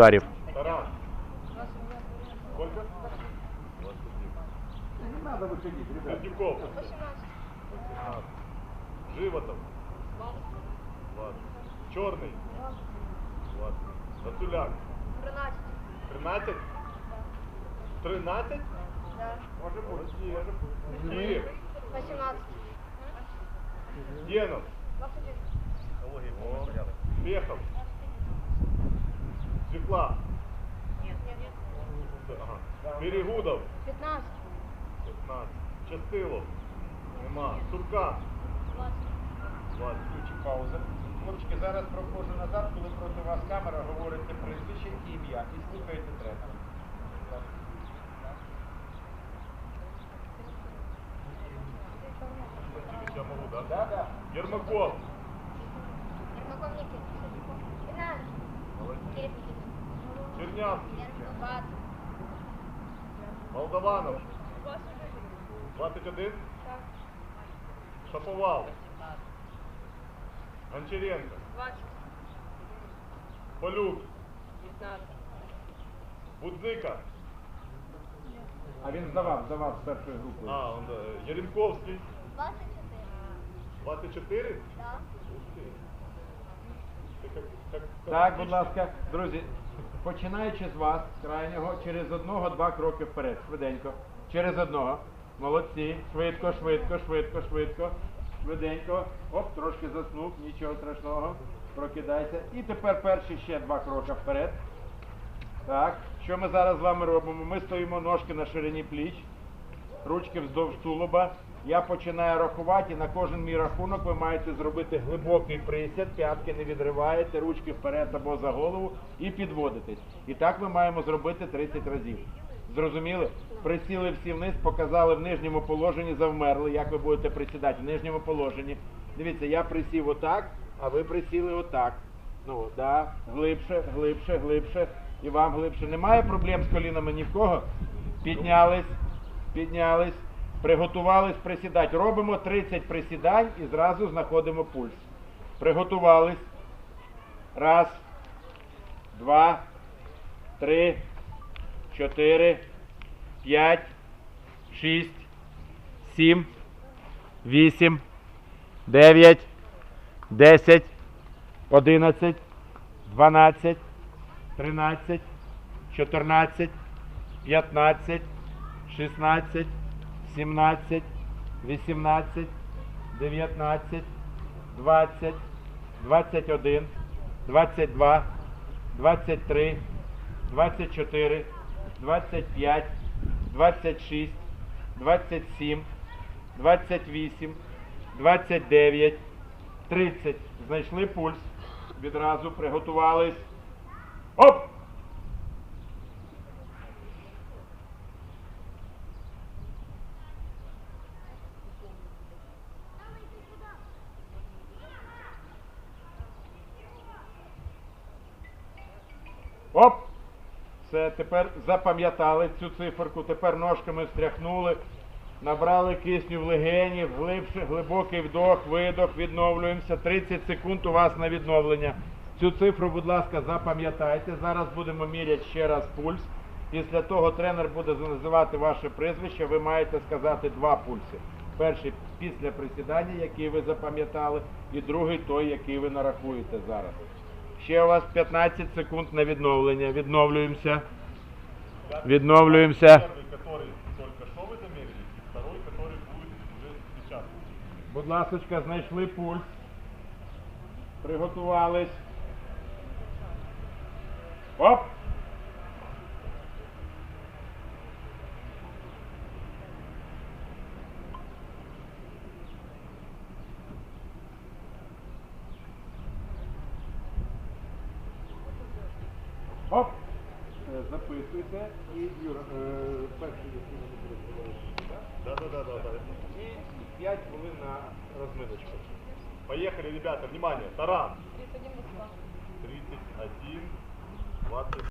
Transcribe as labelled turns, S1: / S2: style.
S1: ударів.
S2: Животом. выходить,
S3: Черный. Затуляк.
S4: 13.
S3: 13? 13?
S4: Да.
S3: Может быть.
S4: 18.
S3: Генов.
S4: 21.
S3: Свекла.
S4: Нет, нет, нет.
S3: Ага. Перегудов.
S4: 15.
S3: 15. Частилов. Нема. Сурка.
S4: 20.
S3: 20.
S2: Включи пауза. Хлопчики, зараз проходжу назад, коли проти вас камера, говорите прізвище і ім'я і слухаєте тренера.
S3: Я могу, да?
S2: Да, да.
S3: Ермаков.
S4: Ермаков Никит. 15.
S3: Молодец. Чернявский. Молдаванов. 21.
S4: Так.
S3: Шаповал. Гончаренко.
S4: 20.
S3: Полюк.
S4: 15.
S3: Будзика.
S2: А він здавав, здавав з першої групи.
S3: А, он, да. Яремковский.
S4: 24.
S3: 24?
S4: Да.
S3: Ух ты.
S2: Так, будь ласка, друзі, починаючи з вас, крайнього, через одного-два кроки вперед, швиденько. Через одного. Молодці. Швидко, швидко, швидко, швидко. Швиденько. Оп, трошки заснув, нічого страшного. Прокидайся. І тепер перші ще два кроки вперед. Так, що ми зараз з вами робимо? Ми стоїмо ножки на ширині пліч, ручки вздовж тулуба. Я починаю рахувати, і на кожен мій рахунок ви маєте зробити глибокий присяд, п'ятки не відриваєте, ручки вперед або за голову і підводитесь. І так ми маємо зробити 30 разів. Зрозуміли? Присіли всі вниз, показали в нижньому положенні, завмерли, як ви будете присідати в нижньому положенні. Дивіться, я присів отак, а ви присіли отак. Ну, да, глибше, глибше, глибше. І вам глибше. Немає проблем з колінами ні в кого. Піднялись, піднялись, приготувались присідати. Робимо 30 присідань і зразу знаходимо пульс. Приготувались. Раз, два, три, чотири, п'ять, шість, сім, вісім, дев'ять, десять, одинадцять, дванадцять, тринадцять, чотирнадцять, п'ятнадцять, шістнадцять, сімнадцять, вісімнадцять, дев'ятнадцять, двадцять, двадцять один, двадцять два, двадцять три, двадцять чотири, двадцять п'ять, двадцять шість, двадцять сім, двадцять вісім, двадцять дев'ять, тридцять. Знайшли пульс. Відразу приготувались. Оп! Оп! Все, тепер запам'ятали цю циферку, тепер ножками встряхнули, набрали кисню в легені, глибше, глибокий вдох, видох, відновлюємося. 30 секунд у вас на відновлення. Цю цифру, будь ласка, запам'ятайте. Зараз будемо міряти ще раз пульс. Після того тренер буде називати ваше прізвище, ви маєте сказати два пульси. Перший після присідання, який ви запам'ятали, і другий той, який ви нарахуєте зараз. Ще у вас 15 секунд на відновлення. Відновлюємося. Відновлюємося.
S3: Первый, который только что вы замерили, и второй, который будет уже сейчас.
S2: Будь ласочка, знайшли пульс. Приготувались. Оп! Оп! Е, Записуйте і Юра, е, перший який ви будете говорити, так?
S3: Да, да, да, да, да.
S2: І 5 хвилин на розминочку.
S3: Поехали, ребята, внимание, таран.
S4: 31 Москва.
S3: 31, 20.